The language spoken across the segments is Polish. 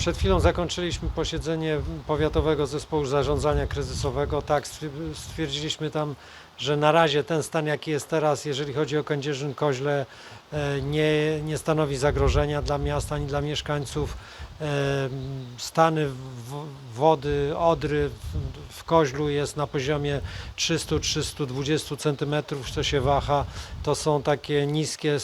Przed chwilą zakończyliśmy posiedzenie Powiatowego Zespołu Zarządzania Kryzysowego. Tak, stwier- stwierdziliśmy tam, że na razie ten stan, jaki jest teraz, jeżeli chodzi o Kędzierzyn-Koźle, e, nie, nie stanowi zagrożenia dla miasta ani dla mieszkańców. E, Stany wody Odry w- Koźlu jest na poziomie 300-320 cm, co się waha. To są takie niskie,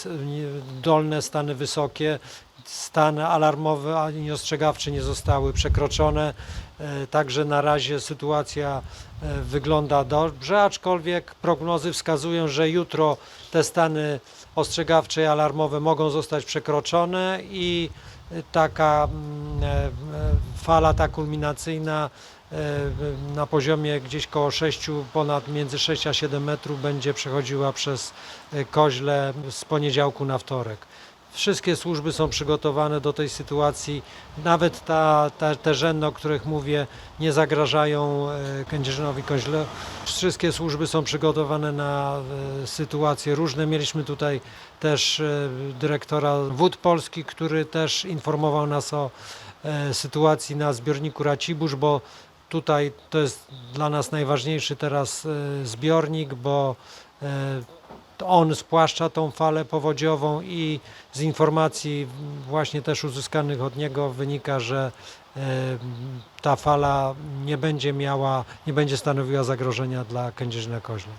dolne stany wysokie stany alarmowy ani ostrzegawczy nie zostały przekroczone. E, Także na razie sytuacja e, wygląda dobrze, aczkolwiek prognozy wskazują, że jutro te stany ostrzegawcze i alarmowe mogą zostać przekroczone i e, taka mm, fala ta kulminacyjna na poziomie gdzieś koło 6, ponad między 6 a 7 metrów będzie przechodziła przez koźle z poniedziałku na wtorek. Wszystkie służby są przygotowane do tej sytuacji. Nawet ta, ta, te rzędy, o których mówię, nie zagrażają e, Kędzierzynowi Koźle. Wszystkie służby są przygotowane na e, sytuacje różne. Mieliśmy tutaj też e, dyrektora Wód Polski, który też informował nas o sytuacji na zbiorniku Racibórz, bo tutaj to jest dla nas najważniejszy teraz zbiornik, bo to on spłaszcza tą falę powodziową i z informacji właśnie też uzyskanych od niego wynika, że ta fala nie będzie miała, nie będzie stanowiła zagrożenia dla Kędzierzyna Koźla.